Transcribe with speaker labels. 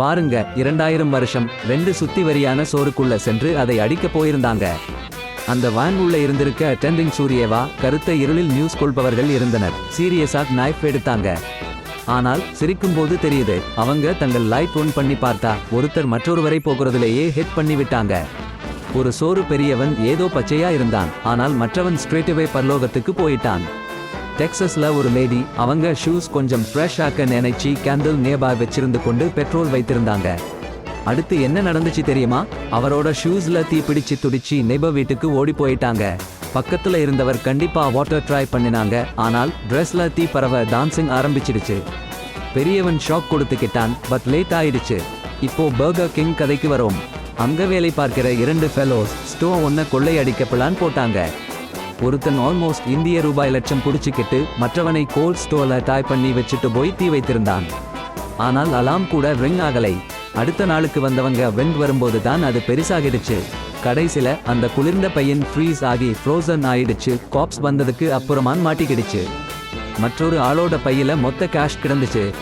Speaker 1: பாருங்க இரண்டாயிரம் வருஷம் ரெண்டு சுத்தி வரியான சோறுக்குள்ள சென்று அதை அடிக்கப் போயிருந்தாங்க. அந்த வேன் உள்ள இருந்திருக்க அட்டெண்டிங் சூரியவா கருத்த இருளில் நியூஸ் கொள்பவர்கள் இருந்தனர். சீரியஸாக நைஃப் எடுத்தாங்க. ஆனால் சிரிக்கும்போது தெரியுது அவங்க தங்கள் லைட் ஒன் பண்ணி பார்த்தா ஒருத்தர் மற்றொருவரை போகிறதுலேயே ஹிட் பண்ணி விட்டாங்க. ஒரு சோறு பெரியவன் ஏதோ பச்சையா இருந்தான் ஆனால் மற்றவன் ஸ்ட்ரெயிட்வே பரலோகத்துக்கு போயிட்டான். டெக்சஸ்ல ஒரு லேடி அவங்க ஷூஸ் கொஞ்சம் ஃப்ரெஷ் ஆக்க நினைச்சி கேண்டில் நேபா வச்சிருந்து கொண்டு பெட்ரோல் வைத்திருந்தாங்க. அடுத்து என்ன நடந்துச்சு தெரியுமா? அவரோட ஷூஸ்ல தீ பிடிச்சு துடிச்சு நெப வீட்டுக்கு ஓடி போயிட்டாங்க. பக்கத்துல இருந்தவர் கண்டிப்பா வாட்டர் ட்ரை பண்ணினாங்க. ஆனால் ட்ரெஸ்ல தீ பரவ டான்சிங் ஆரம்பிச்சிடுச்சு. பெரியவன் ஷாக் கொடுத்துக்கிட்டான் பட் லேட் ஆயிடுச்சு. இப்போ பர்கர் கிங் கதைக்கு வரோம். அங்க வேலை பார்க்கிற இரண்டு ஃபெலோஸ் ஸ்டோ ஒன்ன கொள்ளையடிக்க பிளான் போட்டாங்க. ஒருத்தன் ஆல்மோஸ்ட் இந்திய ரூபாய் லட்சம் புடிச்சுக்கிட்டு மற்றவனை கோல்ட் ஸ்டோர்ல டாய் பண்ணி வச்சுட்டு போய் தீ வைத்திருந்தான். ஆனால் அலாம் கூட ரிங் ஆகலை. அடுத்த நாளுக்கு வந்தவங்க வெண்ட் வரும்போது தான் அது பெருசாகிடுச்சு. கடைசில அந்த குளிர்ந்த பையன் ஃப்ரீஸ் ஆகி ஃப்ரோசன் ஆயிடுச்சு. காப்ஸ் வந்ததுக்கு அப்புறமான் மாட்டிக்கிடுச்சு. மற்றொரு ஆளோட பையில மொத்த கேஷ் கிடந்துச்சு.